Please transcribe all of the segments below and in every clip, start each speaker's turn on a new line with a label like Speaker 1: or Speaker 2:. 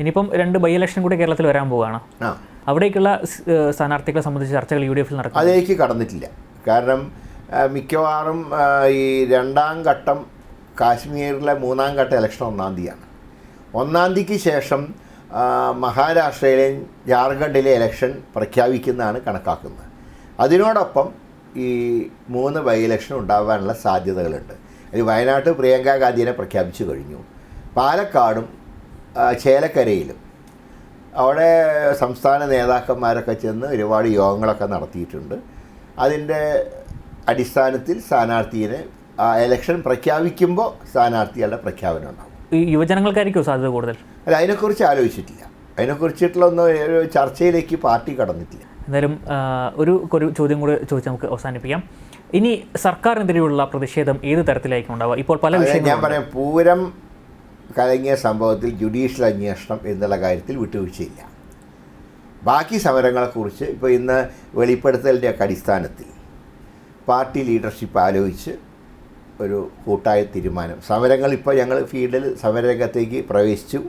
Speaker 1: ഇനിയിപ്പം രണ്ട് by election കൂടി കേരളത്തിൽ വരാൻ പോവുകയാണ്. അവിടേക്കുള്ള സ്ഥാനാർത്ഥികളെ സംബന്ധിച്ച് ചർച്ചകൾ യു ഡി എഫിൽ നടക്കും
Speaker 2: അതിലേക്ക് കടന്നിട്ടില്ല. കാരണം മിക്കവാറും ഈ രണ്ടാം ഘട്ടം കാശ്മീരിലെ മൂന്നാം ഘട്ട ഇലക്ഷൻ ഒന്നാം തീയതിയാണ്. ഒന്നാം തീയതിക്ക് ശേഷം മഹാരാഷ്ട്രയിലെയും ജാർഖണ്ഡിലെ ഇലക്ഷൻ പ്രഖ്യാപിക്കുന്നതാണ് കണക്കാക്കുന്നത്. അതിനോടൊപ്പം ഈ മൂന്ന് ബൈ ഇലക്ഷൻ ഉണ്ടാകാനുള്ള സാധ്യതകളുണ്ട്. അതിൽ വയനാട്ട് പ്രിയങ്ക ഗാന്ധിനെ പ്രഖ്യാപിച്ചു കഴിഞ്ഞു. പാലക്കാടും ചേലക്കരയിലും. അവിടെ സംസ്ഥാന നേതാക്കന്മാരൊക്കെ ചെന്ന് ഒരുപാട് യോഗങ്ങളൊക്കെ നടത്തിയിട്ടുണ്ട്. അതിന്റെ അടിസ്ഥാനത്തിൽ സ്ഥാനാർത്ഥിയെ ആ ഇലക്ഷൻ പ്രഖ്യാപിക്കുമ്പോൾ സ്ഥാനാർത്ഥികളുടെ പ്രഖ്യാപനം ഉണ്ടാകും
Speaker 1: ഈ യുവജനങ്ങൾക്കായിരിക്കും സാധ്യത കൂടുതൽ?
Speaker 2: അല്ല അതിനെക്കുറിച്ച് ആലോചിച്ചിട്ടില്ല. അതിനെക്കുറിച്ചിട്ടുള്ള ഒരു ചർച്ചയിലേക്ക് പാർട്ടി കടന്നിട്ടില്ല.
Speaker 1: എന്തായാലും ഒരു ഒരു ചോദ്യം കൂടി ചോദിച്ച് നമുക്ക് അവസാനിപ്പിക്കാം. ഇനി സർക്കാരിനെതിരെയുള്ള പ്രതിഷേധം ഏത് തരത്തിലായിരിക്കും ഉണ്ടാവുക? ഇപ്പോൾ പല
Speaker 2: വിഷയങ്ങളും ഞാൻ പറയാം പൂരം കലങ്ങിയ സംഭവത്തിൽ ജുഡീഷ്യൽ അന്വേഷണം എന്നുള്ള കാര്യത്തിൽ വിട്ടുവീഴ്ചയില്ല. ബാക്കി സമരങ്ങളെക്കുറിച്ച് ഇപ്പോൾ ഇന്ന് വെളിപ്പെടുത്തലിന്റെ ഒക്കെ അടിസ്ഥാനത്തിൽ പാർട്ടി ലീഡർഷിപ്പ് ആലോചിച്ച് ഒരു കൂട്ടായ തീരുമാനം. സമരങ്ങൾ ഇപ്പോൾ ഞങ്ങൾ ഫീൽഡിൽ സമരരംഗത്തേക്ക് പ്രവേശിച്ചു.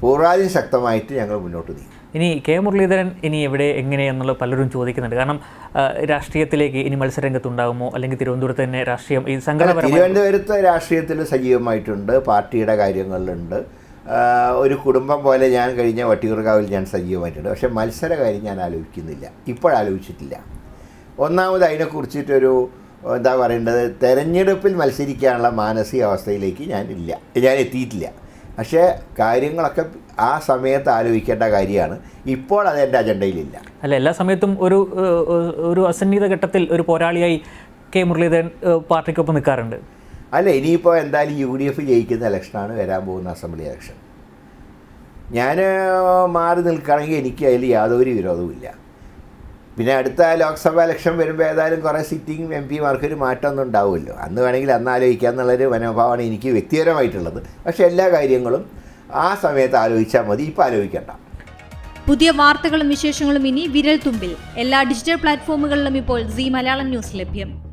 Speaker 2: പൂർവാധികം ശക്തമായിട്ട് ഞങ്ങൾ മുന്നോട്ട് നീങ്ങി.
Speaker 1: ഇനി കെ മുരളീധരൻ ഇനി എവിടെ എങ്ങനെ എന്നുള്ളത് പലരും ചോദിക്കുന്നുണ്ട്. കാരണം രാഷ്ട്രീയത്തിലേക്ക് ഇനി മത്സരരംഗത്തുണ്ടാകുമോ? അല്ലെങ്കിൽ തിരുവനന്തപുരത്ത് തന്നെ രാഷ്ട്രീയം ഈ സംഘടന
Speaker 2: തിരുവനന്തപുരത്ത് രാഷ്ട്രീയത്തിൽ സജീവമായിട്ടുണ്ട്. പാർട്ടിയുടെ കാര്യങ്ങളിലുണ്ട്. ഒരു കുടുംബം പോലെ ഞാൻ കഴിഞ്ഞ വട്ടിയൂർക്കാവിൽ ഞാൻ സജീവമായിട്ടുണ്ട്. പക്ഷേ മത്സര കാര്യം ഞാൻ ആലോചിക്കുന്നില്ല. ഇപ്പോഴാലോചിച്ചിട്ടില്ല. ഒന്നാമത് അതിനെക്കുറിച്ചിട്ടൊരു എന്താ പറയേണ്ടത് തെരഞ്ഞെടുപ്പിൽ മത്സരിക്കാനുള്ള മാനസികാവസ്ഥയിലേക്ക് ഞാൻ ഇല്ല. ഞാൻ എത്തിയിട്ടില്ല. പക്ഷേ കാര്യങ്ങളൊക്കെ ആ സമയത്ത് ആലോചിക്കേണ്ട കാര്യമാണ്. ഇപ്പോൾ അത് എന്റെ അജണ്ടയിലില്ല.
Speaker 1: അല്ല എല്ലാ സമയത്തും ഒരു ഒരു അസന്നിഹിത ഘട്ടത്തിൽ ഒരു പോരാളിയായി കെ മുരളീധരൻ പാർട്ടിക്കൊപ്പം നിൽക്കാറുണ്ട്.
Speaker 2: അല്ല ഇനിയിപ്പോൾ എന്തായാലും യു ഡി എഫ് ജയിക്കുന്ന ഇലക്ഷനാണ് വരാൻ പോകുന്ന അസംബ്ലി ഇലക്ഷൻ. ഞാൻ മാറി നിൽക്കുകയാണെങ്കിൽ എനിക്ക് അതിൽ യാതൊരു വിരോധവുമില്ല. പിന്നെ അടുത്ത ലോക്സഭാ ഇലക്ഷൻ വരുമ്പോൾ ഏതായാലും കുറേ സിറ്റിംഗ് എം പിമാർക്ക് ഒരു മാറ്റമൊന്നും ഉണ്ടാവുമല്ലോ. അന്ന് വേണമെങ്കിൽ അന്ന് ആലോചിക്കുക എന്നുള്ളൊരു മനോഭാവമാണ് എനിക്ക് വ്യക്തിപരമായിട്ടുള്ളത്. പക്ഷേ എല്ലാ കാര്യങ്ങളും ആ സമയത്ത് ആലോചിച്ചാൽ മതി ഇപ്പോൾ ആലോചിക്കേണ്ട.
Speaker 3: പുതിയ വാർത്തകളും വിശേഷങ്ങളും ഇനി വിരൽ തുമ്പിൽ. എല്ലാ ഡിജിറ്റൽ പ്ലാറ്റ്ഫോമുകളിലും ഇപ്പോൾ സി മലയാളം ന്യൂസ് ലഭ്യം.